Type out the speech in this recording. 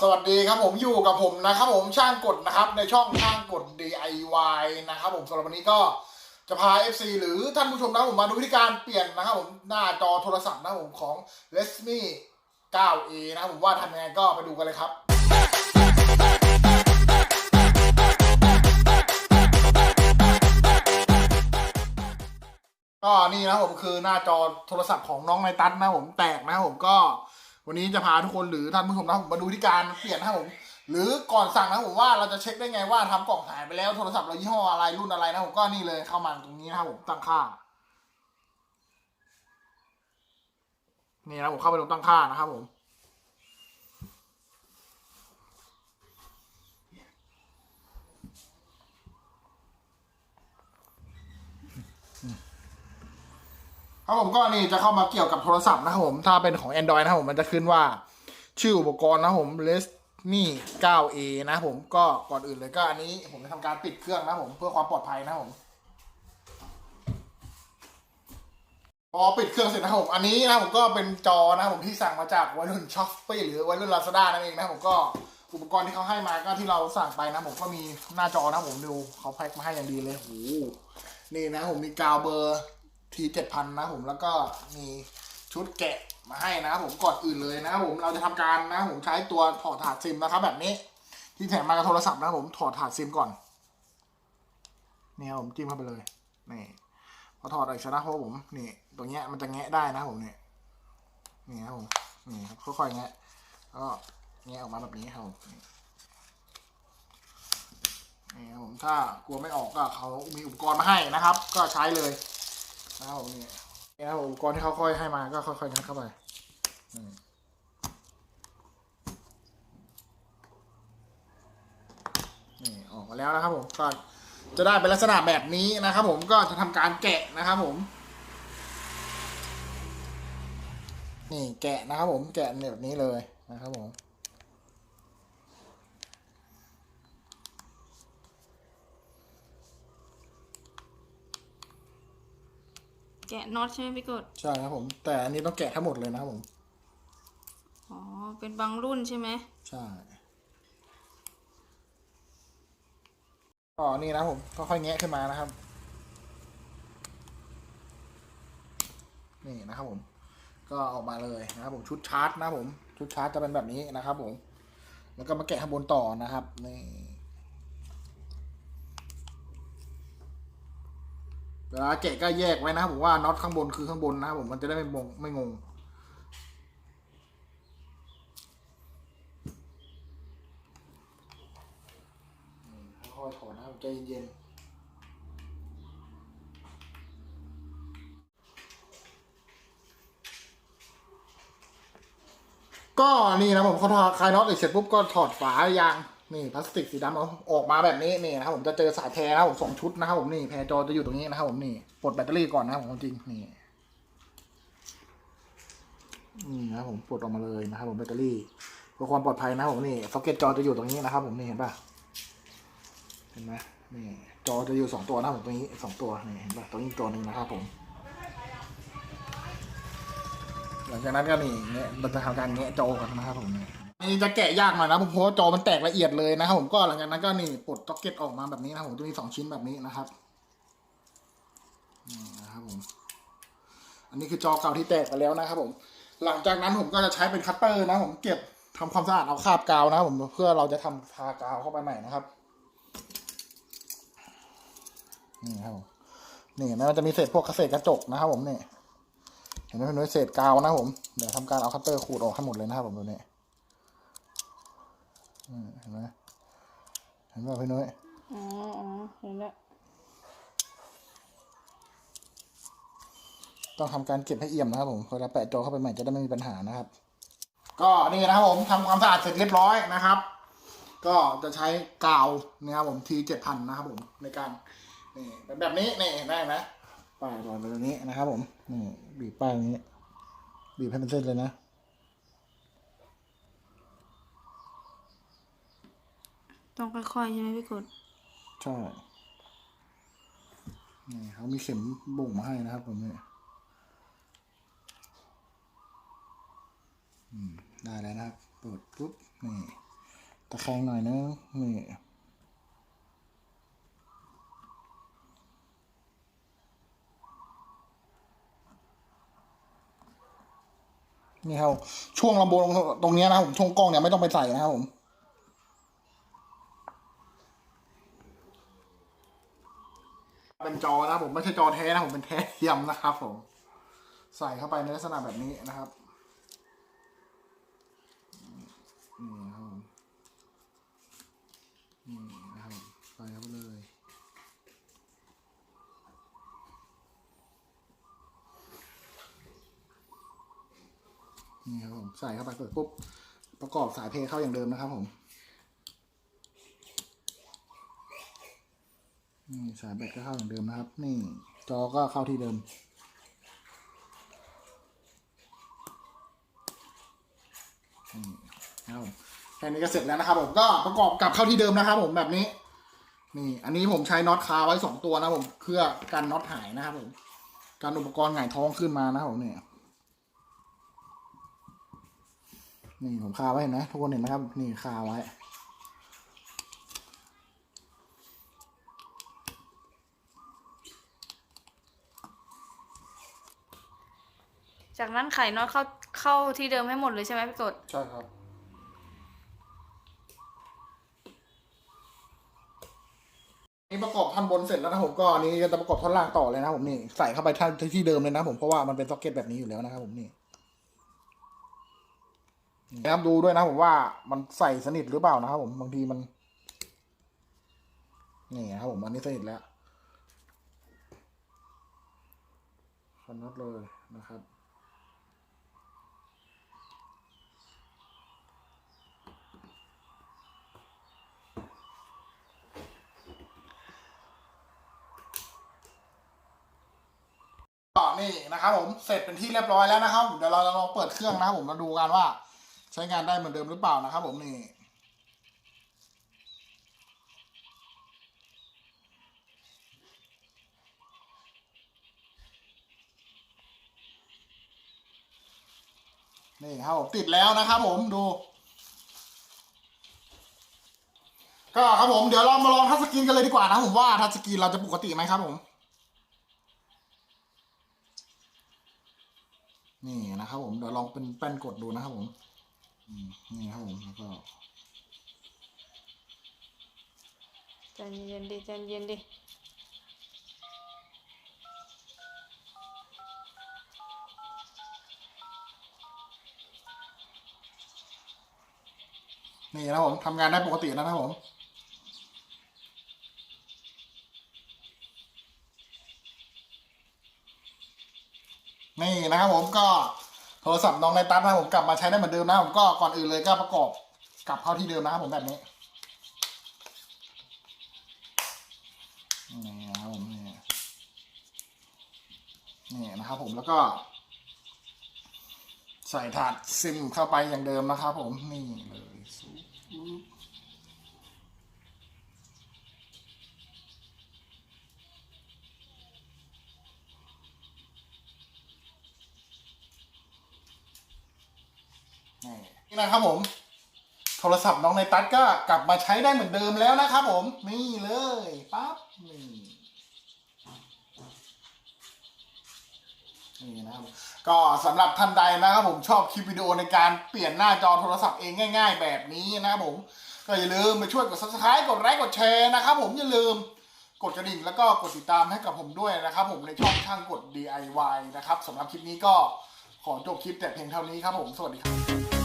สวัสดีครับผมอยู่กับผมนะครับผมช่างกดนะครับในช่องช่างกด DIY นะครับผมสำหรับวันนี้ก็จะพา FC หรือท่านผู้ชมนะครับผมมาดูวิธีการเปลี่ยนนะครับผมหน้าจอโทรศัพท์นะครับผมของ Resmi 9A นะครับผมว่าทำยังไงก็ไปดูกันเลยครับก็นี่นะผมคือหน้าจอโทรศัพท์ของน้องไนตันนะผมแตกนะผมก็ วันนี้จะพาทุกคนหรือท่านผู้ชมนะผมมาดูที่การเปลี่ยนนะครับผม หรือก่อนสั่งนะผมว่าเราจะเช็คได้ไงว่าทำกล่องหายไปแล้วโทรศัพท์เรายี่ห้ออะไรรุ่นอะไรนะผมก็นี่เลยเข้ามาตรงนี้นะครับผมตั้งค่า นี่นะผมเข้าไปตรงตั้งค่านะครับผม ครับผมก็นี่จะเข้ามาเกี่ยวกับโทรศัพท์นะครับผม ถ้าเป็นของ Android นะครับผมมันจะขึ้นว่า ชื่ออุปกรณ์นะครับผม Resmi 9A นะครับผมก็ก่อนอื่นเลยก็อันนี้ผมจะทำการปิดเครื่องนะครับผมเพื่อความปลอดภัยนะครับผมพอปิดเครื่องเสร็จนะครับผมอันนี้นะผมก็เป็นจอนะผมที่สั่งมาจากวัยรุ่นช้อปปี้หรือวัยรุ่นลาซาด้านั่นเองนะผมก็อุปกรณ์ที่เขาให้มาก็ที่เราสั่งไปนะผมก็มีหน้าจอนะผมดูเขาแพ็คมาให้อย่างดีเลยโอ้โหนี่นะผมมีกาวเบอร์ ทีเจ็ดพันนะผมแล้วก็มีชุดแกะมาให้นะครับผมก่อนอื่นเลยนะครับผมเราจะทำการนะผมใช้ตัวถอดถาดซิมนะครับแบบนี้ ที่แถมมากับโทรศัพท์นะผมถอดถาดซิมก่อนนี่ครับผมจิ้มเข้าไปเลยนี่พอถอดออกชนะเพราะผมนี่ตรงเนี้ยมันจะแงะได้นะผมเนี่ยนี่ครับผมนี่ครับค่อยๆแงะแล้วก็แงะออกมาแบบนี้ครับผมนี่ครับผมถ้ากลัวไม่ออกก็เขามีอุปกรณ์มาให้นะครับ ก็ใช้เลย นะครับผมนี่นี่ครับอุปกรณ์ที่เขาค่อยให้มาก็ค่อยๆงัดเข้าไปนี่ออกมาแล้วนะครับผมก็จะได้เป็นลักษณะแบบนี้นะครับผมก็จะทำการแกะนะครับผม นี่แกะนะครับผมแกะแบบนี้เลยนะครับผม แกะน็อตใช่ไหมพี่กดใช่ครับผม แต่อันนี้ต้องแกะทั้งหมดเลยนะครับผม อ๋อ เป็นบางรุ่นใช่ไหมใช่ก็นี่นะผมก็ค่อยๆแงะขึ้นมานะครับ นี่นะครับผม ก็ออกมาเลยนะครับผมชุดชาร์จนะครับผม ชุดชาร์จจะเป็นแบบนี้นะครับผม แล้วก็มาแกะข้างบนต่อนะครับนี่ เวลาแกะก็แยกไว้นะครับผมว่าน็อตข้างบนคือข้างบนนะครับผมมันจะได้ไม่งงไม่งงค่อยๆถอนนะครับใจเย็นๆก็นี่นะผมเขาถอดคลายน็อตเสร็จปุ๊บก็ถอดฝายาง นี่พลาสติกสีดำเอาออกมาแบบนี้นี่นะครับผมจะเจอสายแพรนะผมสองชุดนะครับผมนี่แพรจอจะอยู่ตรงนี้นะครับผมนี่ปลดแบตเตอรี่ก่อนนะครับผมจริงนี่นี่นะครับผมปลดออกมาเลยนะครับผมแบตเตอรี่เพื่อความปลอดภัยนะครับผมนี่ซ็อกเก็ตจอจะอยู่ตรงนี้นะครับผมนี่เห็นปะเห็นไหมนี่จอจะอยู่สองตัวนะผมตรงนี้สองตัวนี่เห็นป่ะตรงนี้อีกตัวหนึ่งนะครับผมหลังจากนั้นก็นี่เงี้ยเราจะทำการเงี้ยจอกันนะครับผมนี่ นี่จะแกะยากหน่อยนะผมเพราะว่าจอมันแตกละเอียดเลยนะครับผมก็หลังจากนั้นก็นี่ปลดจ็อกเก็ตออกมาแบบนี้นะผมจะมีสองชิ้นแบบนี้นะครับนี่นะครับผมอันนี้คือจอเก่าที่แตกไปแล้วนะครับผม หลังจากนั้นผมก็จะใช้เป็นคัตเตอร์นะผมเก็บทำความสะอาดเอาคราบกาวนะผมเพื่อเราจะทำทากาวเข้าไปใหม่นะครับนี่ครับผมนี่นไหมมันจะมีเศษพวกเศษกระจกนะครับผมเนี่ยเห็นไหมเป็นเศษกาวนะผมเดี๋ยวทำการเอาคัตเตอร์ขูดออกให้หมดเลยนะครับผมตัวนี้ เห็นไหมเห็นป่ะพี่นุ้ยอ๋ออ๋อเห็นแล้วต้องทำการเก็บให้เอี่ยมนะครับผมเวลาแปะจอเข้าไปใหม่จะได้ไม่มีปัญหานะครับ ก็นี่นะครับผมทำความสะอาดเสร็จเรียบร้อยนะครับ ก็จะใช้กาวนะครับผมทีเจ็ดพันนะครับผมในการนี่เป็นแบบนี้นี่เห็นได้ไหมป้ายรอยไปตรงนี้นะครับผมนี่บีบป้ายตรงนี้ บีบให้เป็นเส้นเลยนะ ต้องค่อยๆใช่ไหมพี่กดใช่นี่เขามีเข็มบ่งมาให้นะครับผมเนี่อืมได้แล้วนะครับเปิดปุ๊บนี่ตะแคงหน่อยนึงนี่นี่ครับช่วงลำโพงตรงนี้นะครับผมช่วงกล้องเนี่ยไม่ต้องไปใส่นะครับผม เป็ นะครับผมไม่ใช่จอแท้นะผมเป็นแท้เทียมนะครับผม ใส่เข้าไปในลักษณะแบบนี้นะครับนี่ครับผมนี่นะครับใส่เข้าไปเลยนี่ครับผมใส่เข้าไปเปิดปุ๊บประกอบสายเพลเข้าอย่างเดิมนะครับผม นี่สายแบตก็เข้าอย่างเดิมนะครับ นี่จอก็เข้าที่เดิม นี่ครับแค่นี้ก็เสร็จแล้วนะครับผมก็ประกอบกลับเข้าที่เดิมนะครับผมแบบนี้ นี่อันนี้ผมใช้น็อตคาไว้สองตัวนะผมเพื่อกันน็อตหายนะครับผมการอุปกรณ์หงายท้องขึ้นมานะครับผมเนี่ยนี่ผมคาไว้เห็นไหมทุกคนเห็นไหมครับ นี่คาไว้ จากนั้นไข่น็อตเข้าเข้าที่เดิมให้หมดเลยใช่ไหมพี่กดใช่ครับ นี่ประกอบท่อนบนเสร็จแล้วนะผมก็อันนี้จะประกอบท่อนล่างต่อเลยนะผมนี่ใส่เข้าไปที่ที่เดิมเลยนะผมเพราะว่ามันเป็นซ็อกเก็ตแบบนี้อยู่แล้วนะครับผมนี่นะครับดูด้วยนะผมว่ามันใส่สนิทหรือเปล่านะครับผมบางทีมัน นี่นะครับผมอันนี้สนิทแล้วคันน็อตเลยนะครับ ก็ นะครับผมเสร็จเป็นที่เรียบร้อยแล้วนะครับ เดี๋ยวเราจะลองเปิดเครื่องนะครับผมมาดูกันว่า ใช้งานได้เหมือนเดิมหรือเปล่านะครับ ผมนี่นี่ครับผมติดแล้วนะครับผมดู ก็ครับผมเดี๋ยวเรามาลองทัชสกรีนกันเลยดีกว่านะผมว่าทัชสกรีนเราจะปกติไหมครับผม นี่นะครับผมเดี๋ยวลองเป็นแป้นกดดูนะครับผมอืมนี่ครับผมแล้วก็ใจเย็นดิใจเย็นดินี่นะครับผมทำงานได้ปกติแล้วนะครับผม นี่นะครับผมก็โทรศัพท์น้องในตัดนะผมกลับมาใช้ได้เหมือนเดิมนะผมก็ก่อนอื่นเลยก็ประกอบกลับเข้าที่เดิมนะครับผมแบบนี้นี่นะครับผมนี่นี่นะครับผมแล้วก็ ใส่ถาดซิมเข้าไปอย่างเดิมนะครับผมนี่เลย นี่นะครับผม โทรศัพท์น้องในตัดก็กลับมาใช้ได้เหมือนเดิมแล้วนะครับผม นี่เลยปั๊บนี่นี่นะครับก็สำหรับท่านใดนะครับผมชอบคลิปวิดีโอในการเปลี่ยนหน้าจอโทรศัพท์เองง่าย ๆ แบบนี้นะครับผมก็อย่าลืมไปช่วยกด subscribe กดไลค์กดแชร์นะครับผมอย่าลืมกดกระดิ่งแล้วก็กดติดตามให้กับผมด้วยนะครับ ผมในช่องช่างกด DIY นะครับสำหรับคลิปนี้ก็ขอจบคลิปแต่เพียงเท่านี้ครับผม สวัสดีครับ